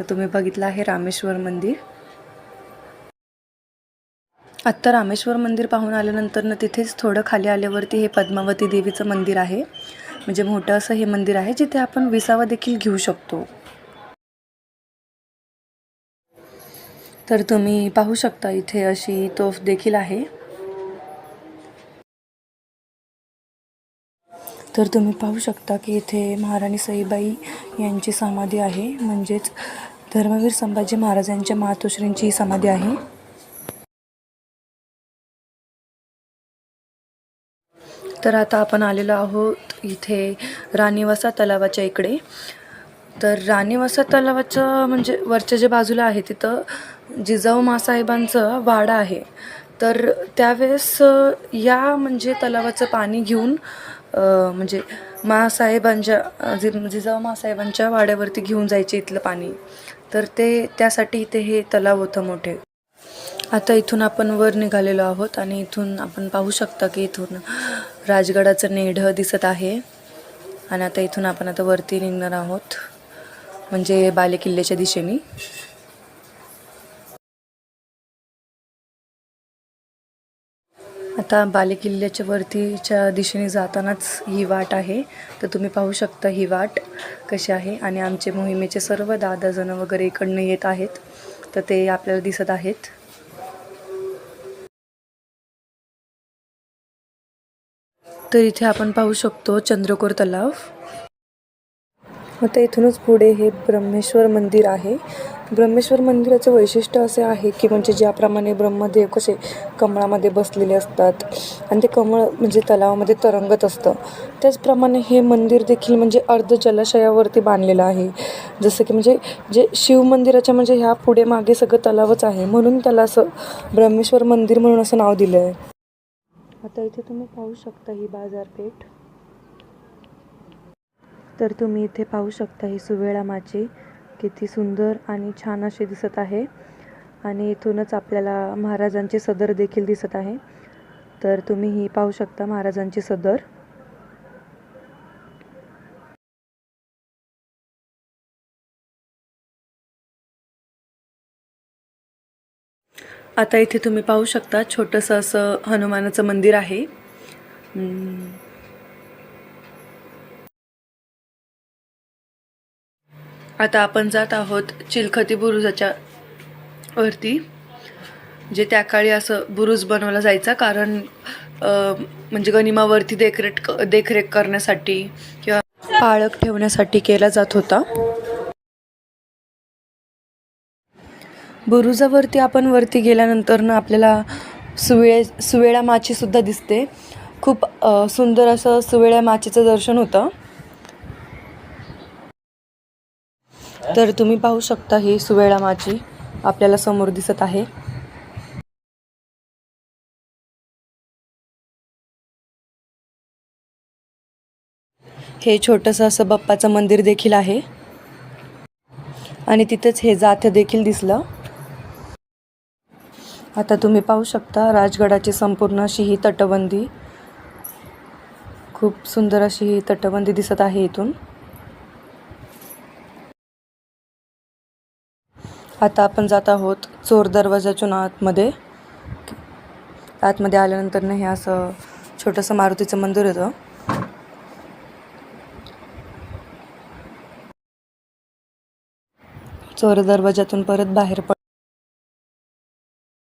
तर तुम्ही बघितलं आहे रामेश्वर मंदिर. आत्ता रामेश्वर मंदिर पाहून आल्यानंतर ना तिथेच थोडं खाली आल्यावरती हे पद्मावती देवीचं मंदिर आहे. म्हणजे मोठं असं हे मंदिर आहे जिथे आपण विसावा देखील घेऊ शकतो. तर तुम्ही पाहू शकता इथे अशी तोफ देखील आहे. तर तुम्ही पाहू शकता की इथे महाराणी सईबाई यांची समाधी आहे. म्हणजेच धर्मवीर संभाजी महाराजांच्या मातोश्रींची ही समाधी आहे. तर आता आपण आलेलो आहोत इथे राणीवासा तलावाच्या इकडे. तर राणीवासा तलावाचं म्हणजे वरच्या जे बाजूला आहे तिथं जिजाऊ मासाहेबांचं वाडा आहे. तर त्यावेळेस या म्हणजे तलावाचं पाणी घेऊन म्हणजे मासाहेबांच्या जि जिजाऊ मासाहेबांच्या वाड्यावरती घेऊन जायचे इथलं पाणी. तर ते त्यासाठी इथे हे तलाव होतं मोठे. आता इथून आपण वर निघालेलो आहोत आणि इथून आपण पाहू शकता की इथून राजगडाचं नेढं दिसत आहे. आणि आता इथून आपण आता वरती निघणार आहोत. म्हणजे बालेकिल्ल्याच्या दिशेने. आता बालेकिल्ल्याच्या वरतीच्या दिशेने जातानाच ही वाट आहे. तर तुम्ही पाहू शकता ही वाट कशी आहे आणि आमचे मोहिमेचे सर्व दादाजण वगैरे इकडनं येत आहेत. तर ते आपल्याला दिसत आहेत. तर इथे आपण पाहू शकतो चंद्रकोर तलाव. आता इथूनच पुढे हे ब्रह्मेश्वर मंदिर आहे. ब्रह्मेश्वर मंदिराचं वैशिष्ट्य असे आहे की म्हणजे ज्याप्रमाणे ब्रह्मदेव कसे कमळामध्ये बसलेले असतात आणि ते कमळ म्हणजे तलावामध्ये तरंगत असतं. त्याचप्रमाणे हे मंदिर देखील म्हणजे अर्ध जलाशयावरती बांधलेलं आहे. जसं की म्हणजे जे शिव मंदिराच्या म्हणजे ह्या पुढे मागे सगळं तलावच आहे म्हणून त्याला असं ब्रह्मेश्वर मंदिर म्हणून असं नाव दिलं आहे आता इथे तुम्ही पाहू शकता ही बाजारपेठ. तर तुम्ही इथे पाहू शकता ही सुवेळा माची किती सुंदर आणि छान अशी दिसत आहे. आणि इथूनच आपल्याला महाराजांची सदर देखील दिसत आहे. तर तुम्ही ही पाहू शकता महाराजांची सदर. आता इथे तुम्ही पाहू शकता छोटंसं असं हनुमानाचं मंदिर आहे. आता आपण जात आहोत चिलखती बुरुजाच्या वरती जे त्या काळी असं बुरुज बनवला जायचा. कारण म्हणजे गनिमावरती देखरेख देखरेख करण्यासाठी किंवा पाळक ठेवण्यासाठी केला जात होता. बुरुजावरती आपण वरती गेल्यानंतर ना आपल्याला सुवेळे सुवेळा माचीसुद्धा दिसते. खूप सुंदर असं सुवेळ्या माचीचं दर्शन होतं. तर तुम्ही पाहू शकता ही सुवेळा माची आपल्याला समोर दिसत आहे. हे छोटंसं असं बाप्पाचं मंदिर देखील आहे. आणि तिथंच हे जाथ देखील दिसलं. आता तुम्ही पाहू शकता राजगडाची संपूर्ण अशी ही तटबंदी. खूप सुंदर अशी ही तटबंदी दिसत आहे इथून. आता आपण जात आहोत चोर दरवाजाच्या आतमध्ये. आतमध्ये आल्यानंतर हे असं छोटंसं मारुतीचं मंदिर होतं. चोर दरवाजातून परत बाहेर पड